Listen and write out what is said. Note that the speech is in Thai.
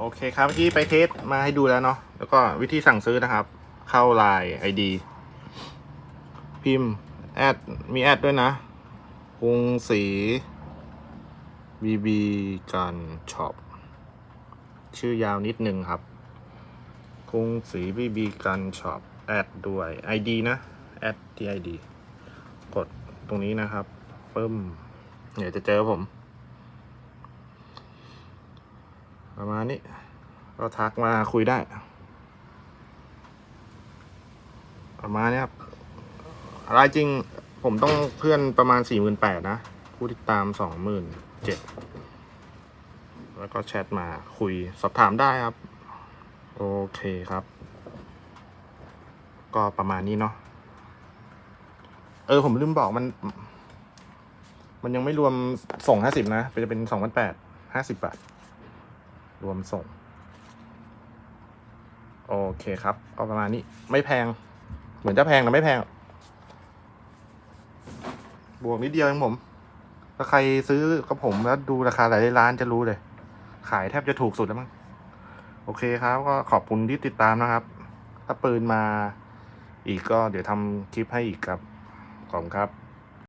โอเคครับเมื่อกี้ไปเทสมาให้ดูแล้วเนาะแล้วก็วิธีสั่งซื้อนะครับ เข้าไลน์ไอดีพิมพ์แอดมีแอดด้วยนะกรุงศรีบีบีกันช็อปชื่อยาวนิดนึงครับกรุงศรีบีบีกันช็อปแอดด้วย ID นะแอดที่ ID กดตรงนี้นะครับปึ้มเดี๋ยวจะเจอผม ประมาณนี้ก็ทักมาคุยได้ ประมาณนี้ครับอะไรจริงผมต้องเพื่อนประมาณสี่หมื่นแปดนะ ผู้ติดตามสองหมื่นเจ็ดแล้วก็แชทมาคุยสอบถามได้ครับ โอเคครับ ก็ประมาณนี้เนาะเออผมลืมบอกมัน มันยังไม่รวมส่งห้าสิบนะจะเป็นสองพันแปดห้าสิบบาท รวมส่ง โอเคครับ ก็ประมาณนี้ไม่แพง เหมือนจะแพงแต่ไม่แพง บวกนิดเดียวเองผม ถ้าใครซื้อกับผมแล้วดูราคาหลายร้านจะรู้เลย ขายแทบจะถูกสุดแล้วมั้งโอเคครับ ก็ขอบคุณที่ติดตามนะครับ ถ้าปืนมาอีกก็เดี๋ยวทำคลิปให้อีกครับ ขอบคุณครับ